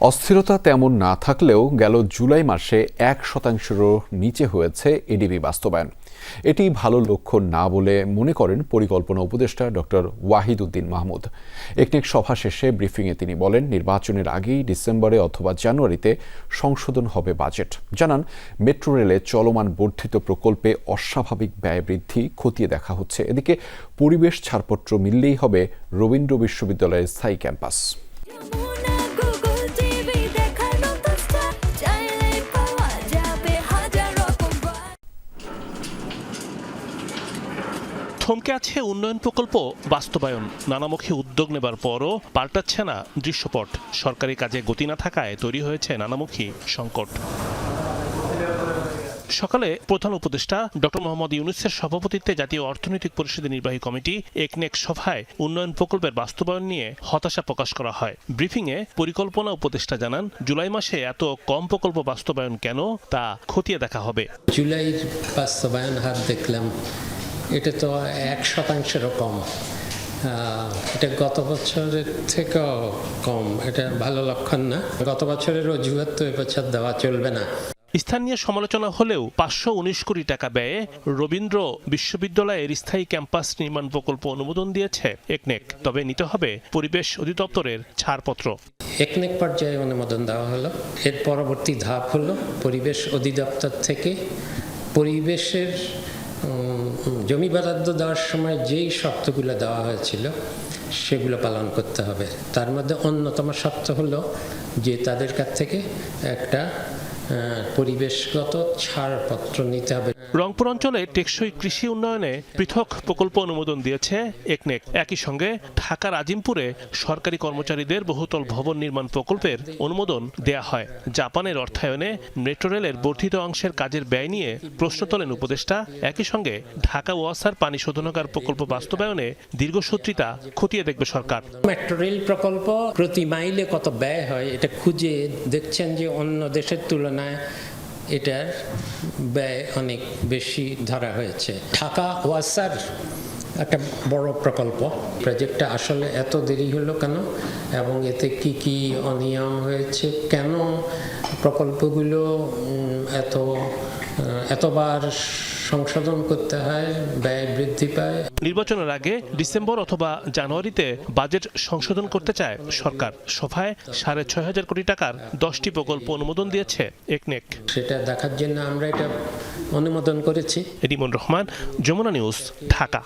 অস্থিরতা তেমন না থাকলেও গেল জুলাই মাসে এক শতাংশেরও নিচে হয়েছে এডিবি বাস্তবায়ন। এটি ভালো লক্ষ্য না বলে মনে করেন পরিকল্পনা উপদেষ্টা ডক্টর ওয়াহিদ উদ্দিন মাহমুদ। একনেক সভা শেষে ব্রিফিংয়ে তিনি বলেন, নির্বাচনের আগেই ডিসেম্বরে অথবা জানুয়ারিতে সংশোধন হবে বাজেট। জানান, মেট্রো রেলে চলমান বর্ধিত প্রকল্পে অস্বাভাবিক ব্যয় বৃদ্ধি খতিয়ে দেখা হচ্ছে। এদিকে পরিবেশ ছাড়পত্র মিললেই হবে রবীন্দ্র বিশ্ববিদ্যালয়ের স্থায়ী ক্যাম্পাস। থমকে আছে উন্নয়ন প্রকল্প বাস্তবায়ন। নানামুখী উদ্যোগ নেবার পরও পাল্টাচ্ছে না দৃশ্যপট। সরকারি কাজে গতি না থাকায় তৈরি হয়েছে নানামুখী সংকট। সকালে প্রধান উপদেষ্টা ডক্টর মোহাম্মদ ইউনুসের সভাপতিত্বে জাতীয় অর্থনৈতিক পরিষদের নির্বাহী কমিটি একনেক সভায় উন্নয়ন প্রকল্পের বাস্তবায়ন নিয়ে হতাশা প্রকাশ করা হয়। ব্রিফিংয়ে পরিকল্পনা উপদেষ্টা জানান, জুলাই মাসে এত কম প্রকল্প বাস্তবায়ন কেন তা খতিয়ে দেখা হবে। জুলাইয়ের বাস্তবায়ন হার দেখলাম। এটা তো এক শতাংশেরও কম। এটা গত বছরের থেকেও কম। এটা ভালো লক্ষণ না। গত বছরের অজুহাত তো এবছর দেওয়া চলবে না। স্থানীয় সমালোচনা হলেও পাঁচশো উনিশ কোটি টাকা ব্যয়ে রবীন্দ্র বিশ্ববিদ্যালয়ের স্থায়ী ক্যাম্পাস নির্মাণ প্রকল্প অনুমোদন দিয়েছে একনেক। তবে নিতে হবে পরিবেশ অধিদপ্তরের ছাড়পত্র। একনেক পর্যায়ে অনুমোদন দেওয়া হলো। এর পরবর্তী ধাপ হলো পরিবেশ অধিদপ্তর থেকে পরিবেশের জমি বরাদ্দ দেওয়ার সময় যেই শর্তগুলো দেওয়া হয়েছিল, সেগুলো পালন করতে হবে। তার মধ্যে অন্যতম শর্ত হলো যে তাদের কাছ থেকে একটা পরিবেশগত ছাড়পত্র নিতে হবে। রংপুর অঞ্চলে টেকসই কৃষি উন্নয়নে পৃথক প্রকল্প অনুমোদন দিয়েছে একনেক। একই সঙ্গে ঢাকার আজিমপুরে সরকারি কর্মচারীদের বহুতল ভবন নির্মাণ প্রকল্পের অনুমোদন দেয়া হয়। জাপানের অর্থায়নে মেট্রো রেলের বর্ধিত অংশের কাজের ব্যয় নিয়ে প্রশ্ন তোলেন উপদেষ্টা। একই সঙ্গে ঢাকা ওয়াসার পানি শোধনাগার প্রকল্প বাস্তবায়নে দীর্ঘসূত্রিতা খতিয়ে দেখবে সরকার। মেট্রো রেল প্রকল্প প্রতি মাইলে কত ব্যয় হয় এটা খুঁজে দেখছেন যে অন্য দেশের তুলনায় এটার ব্যয় অনেক বেশি ধরা হয়েছে। ঢাকা ওয়াসার একটা বড় প্রকল্প। প্রজেক্টটা আসলে এত দেরি হলো কেন? এবং এতে কি কি অনিয়ম হয়েছে? কেন প্রকল্পগুলো এত এতবার সংশোধন করতে হয় ব্যয় বৃদ্ধি পায়। নির্বাচনের আগে ডিসেম্বর অথবা জানুয়ারিতে বাজেট সংশোধন করতে চায় সরকার। সভায় সাড়ে ছয় হাজার কোটি টাকার দশটি প্রকল্প অনুমোদন দিয়েছে একনেক। সেটা দেখার জন্য আমরা এটা অনুমোদন করেছি। রিমন রহমান যমুনা নিউজ ঢাকা।